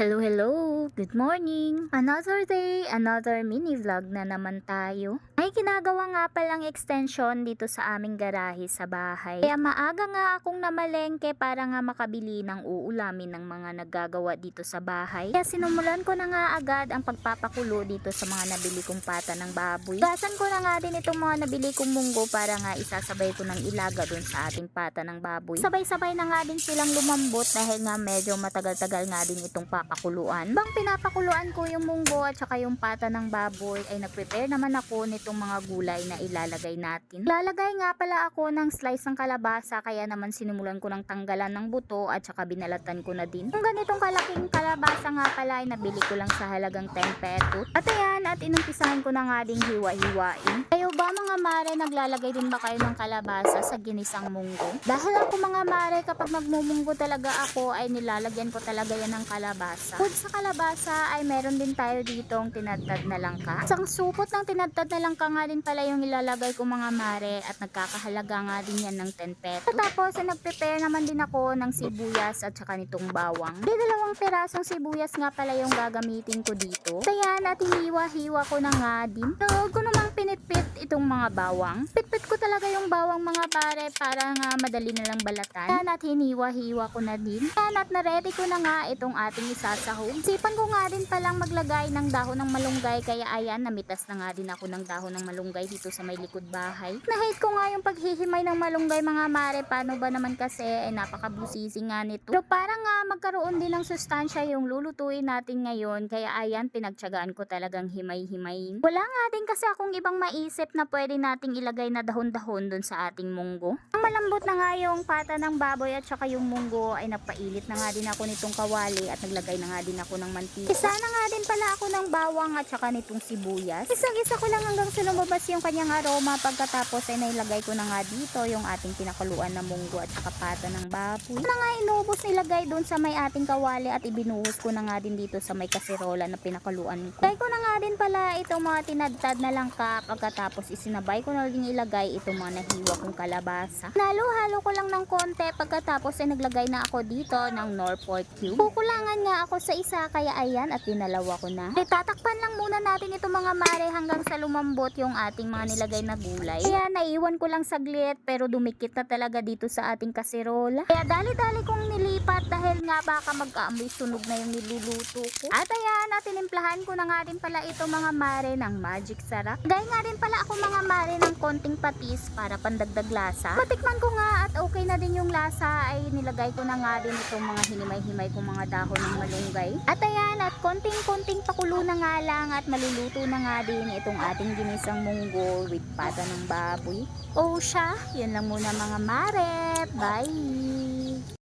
Hello, hello! Good morning! Another day, another mini vlog na naman tayo. May ginagawa nga palang extension dito sa aming garahe sa bahay. Kaya maaga nga akong namalengke para nga makabili ng uulamin ng mga naggagawa dito sa bahay. Kaya sinumulan ko na nga agad ang pagpapakulo dito sa mga nabili kong pata ng baboy. Gasan ko na nga din itong mga nabili kong munggo para nga isasabay ko ng ilaga dun sa ating pata ng baboy. Sabay-sabay na nga din silang lumambot dahil nga medyo matagal-tagal nga din itong papakuluan. Bang pinapakuluan ko yung munggo at saka yung pata ng baboy ay nag-prepare naman ako nitong mga gulay na ilalagay natin. Lalagay nga pala ako ng slice ng kalabasa kaya naman sinimulan ko ng tanggalan ng buto at saka binalatan ko na din. Kung ganitong kalaking kalabasa nga pala ay nabili ko lang sa halagang 10 pesos. At ayan at inumpisahan ko na nga ding hiwa-hiwain. Kayo ba mga mare naglalagay din ba kayo ng kalabasa sa ginisang munggo? Dahil ako mga mare kapag nagmumunggo talaga ako ay nilalagyan ko talaga yan ng kalabasa. Bukod sa kalabasa ay meron din tayo ditong tinadtad na langka. Isang supot ng tinadtad na langka nga din pala yung ilalagay ko mga mare at nagkakahalaga nga din yan ng 10 pesos. Tapos ay nag-prepare naman din ako ng sibuyas at saka nitong bawang. Di dalawang perasong sibuyas nga pala yung gagamitin ko dito. Kaya at hiniwa-hiwa ko na nga din. So, ko namang pinitpit itong mga bawang. Pitpit ko talaga yung bawang mga pare para nga madali na lang balatan. Kaya at hiniwa-hiwa ko na din. Kaya at na-ready ko na nga itong ating isasahog. Sipan ko nga din palang maglagay ng dahon ng malunggay kaya ayan, namitas na nga din ako ng dahon ng malunggay dito sa may likod bahay. Na-hate ko nga yung paghihimay ng malunggay mga mare. Paano ba naman kasi ay napakabusisi nga nito. Pero para nga magkaroon din ng sustansya yung lulutuin natin ngayon. Kaya ayan, pinagtsagaan ko talagang himay-himayin. Wala nga din kasi akong ibang maisip na pwede nating ilagay na dahon-dahon dun sa ating munggo. Ang malambot na nga yung pata ng baboy at saka yung munggo ay napailit na nga din ako nitong kawali at naglagay na nga din ako ng mantika. Isa na nga din pala ako ng bawang at saka nitong sibuyas. Isang-isa ko lang hanggang sa lumabas yung kanyang aroma pagkatapos ay nailagay ko na nga dito yung ating pinakuluan na munggo at saka pata ng baboy. Na nga inubos nilagay doon sa may ating kawali at ibinuhos ko na nga din dito sa may kaserola na pinakaluan ko. Lagay ko na nga din pala itong mga tinadtad na langka pagkatapos isinabay ko na din ilagay itong mga nahiwa kong kalabasa. Nalo-halo ko lang ng konti pagkatapos ay naglagay na ako dito ng Norfolk cube. Kukulangan nga ako sa isa kaya ayan at dinalawa ko na. E, tatakpan lang muna natin itong mga mare hanggang sa lumambot yung ating mga nilagay na gulay. Kaya naiwan ko lang saglit pero dumikit na talaga dito sa ating kaserola. Kaya dali-dali kong nilipat dahil nga baka magkaamoy sunog na yung niluluto ko. At ayan, at tinimplahan ko na nga din pala ito mga mare ng magic sarap. Gaya nga din pala ako mga mare ng konting patis para pandagdag lasa. Matikman ko nga at okay na din yung lasa ay nilagay ko na nga din itong mga hinimay-himay kong mga dahon ng malunggay. At ayan, at konting-konting pakulo na nga lang at maluluto na nga din itong ating ginisang munggo with pata ng baboy. O siya, yun lang muna mga mare. Bye!